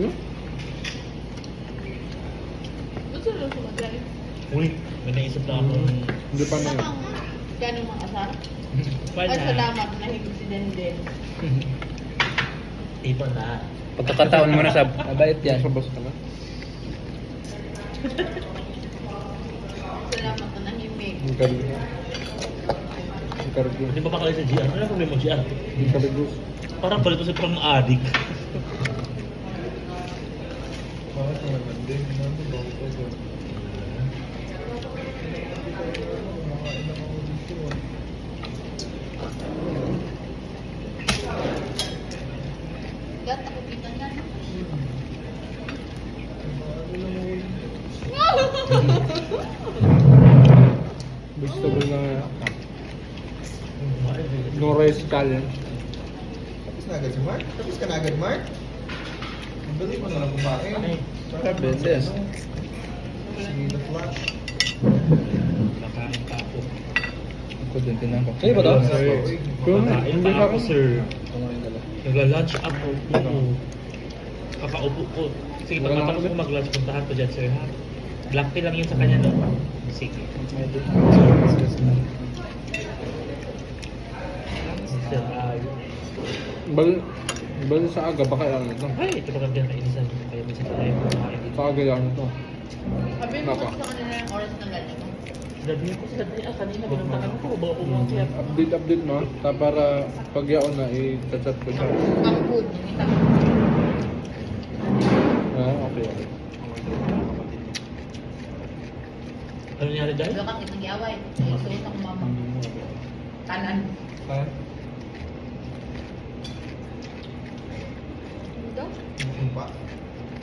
Hmm? Gusto mo sa magdali? Uy, may naisip na ako. Hindi pa na yun. Sakang gano'ng mga asar? Wala. Ay, salamat. Nahigit si Denden. Ito na. Pagkakataon mo na sa mabait yan. Sa bus ka na. Salamat na nahimik. Ang kargo. Ang kargo. Hindi pa pa kayo sa GR. Ano ang problema mo GR? Ang kargo. Parang balito sa parang adik. Bakit naman hindi? Ano ba ito? Gata ko kita na. Vegetable na no rice challenge. Tapos na agad si Mark? Tapos ka na agad, Mark? Dali mo na lang kumain. Beses. Sige, the flash. Nakain pa ako. Ako din tinan ko. Sa'yo ba to? Kung hindi pa ako, sir. Nagla-lunch ako. Oo. Kakaupo ko. Sige, Wala pagkatapos na ko mag-lunch, puntahan ko dyan, sir, ha? Black tea lang yun sa kanya, no? Sige. Sir, ayun. Bal, bal sa aga, baka ano ito. Ay, ito ba kang kainisan? Kaya minsan tayo kumain dito. Sa aga yan ito. Sabi mo Baka. sa kanila yung oras ng galing mo. Gabi ko sila tayo, ah, kanina, binantakan ko, baka umakyat. Update, update mo. Ta para pag yaon na, i-chat ko siya. Ang food, nakita ko. Ah, okay, okay. Ano nangyari dahil? Wala kang nag-iaway. Ay, suot ang mama. Kanan. Ha? Ano pa?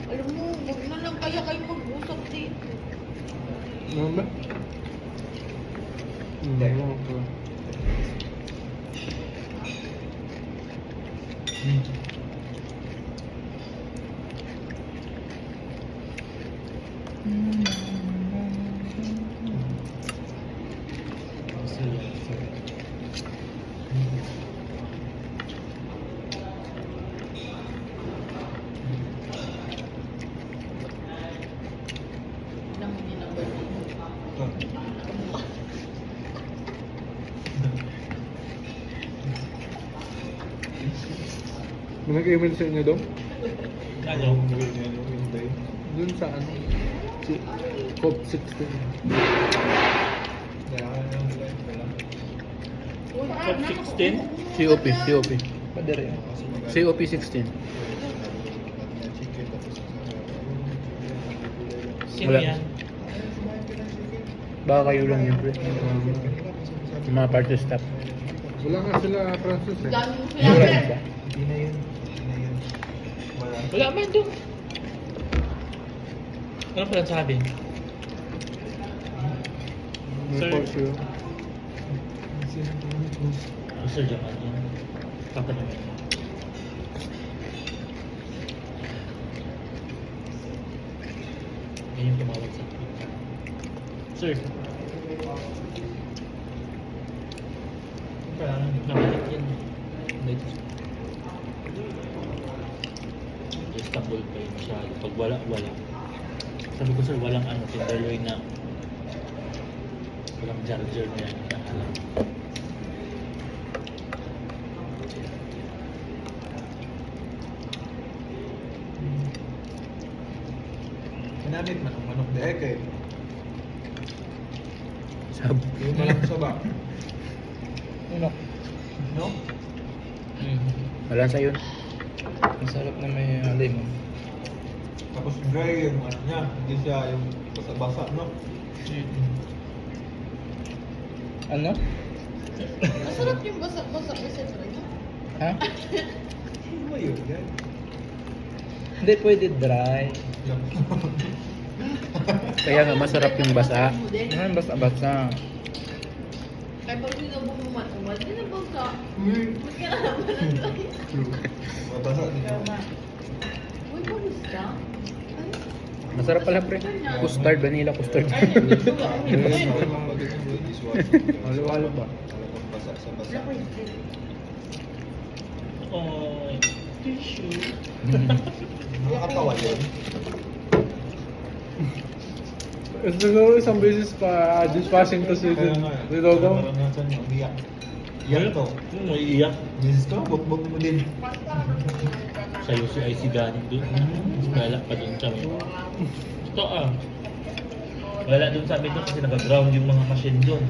Alam mo, huwag na lang kaya kayo mag-usap dito. Ano ba? Hindi. Mm, okay. Tignan mo din ang birthday. May nag-email sa inyo doon? Ano? Doon sa ano? Si COP16. Uy, Top anak, 16? COP, COP. Padere. COP 16. Sino Wala. yan? Baka kayo lang yun, pre. Yung mga party staff. Wala nga sila Francis eh. Dami sila. ba? Hindi na yun. Hindi na yun. Wala. Wala man doon. Ano pala sabi? Sir. yun. Sir Japan yan. Tatanungin. Yung tumawag sa akin. Sir. Nakalik yan. Dito. Istanbul pa yun masyado. Pag wala, wala. Sabi ko sir, walang ano, tenderloin na walang jar-jar na yan. Sinamit man ang manok de kay. Sab. Yun na lang ba? Ano? No? Wala sa yun. Masarap na may uh, lemon. Tapos dry yung ano niya. Hindi siya yung basa-basa, no? Ano? Masarap yung basa-basa kasi talaga. Ha? Ano yun? Yan. Hindi pwede dry. Kaya nga masarap yung basa. Ano basa-basa? Kaya pag sinubong mo na basa. Hmm. Ba't ka na naman ang Mabasa din. Uy, ka? Ay, Masarap pala pre. Custard, vanilla custard. Halo-halo ba? Basa sa basa. Oh, tissue. Nakakatawa yun. Eh, Siguro isang beses pa dishwashing to si Kaya nga. si Dodong. Naranasan niya, umiyak. Iyak to. Hmm, maiiyak. Misis ko, bukbuk mo din. Sa'yo si IC galing doon. Wala pa doon kami. Ito ah. Wala doon sa amin doon kasi nag-ground yung mga machine doon.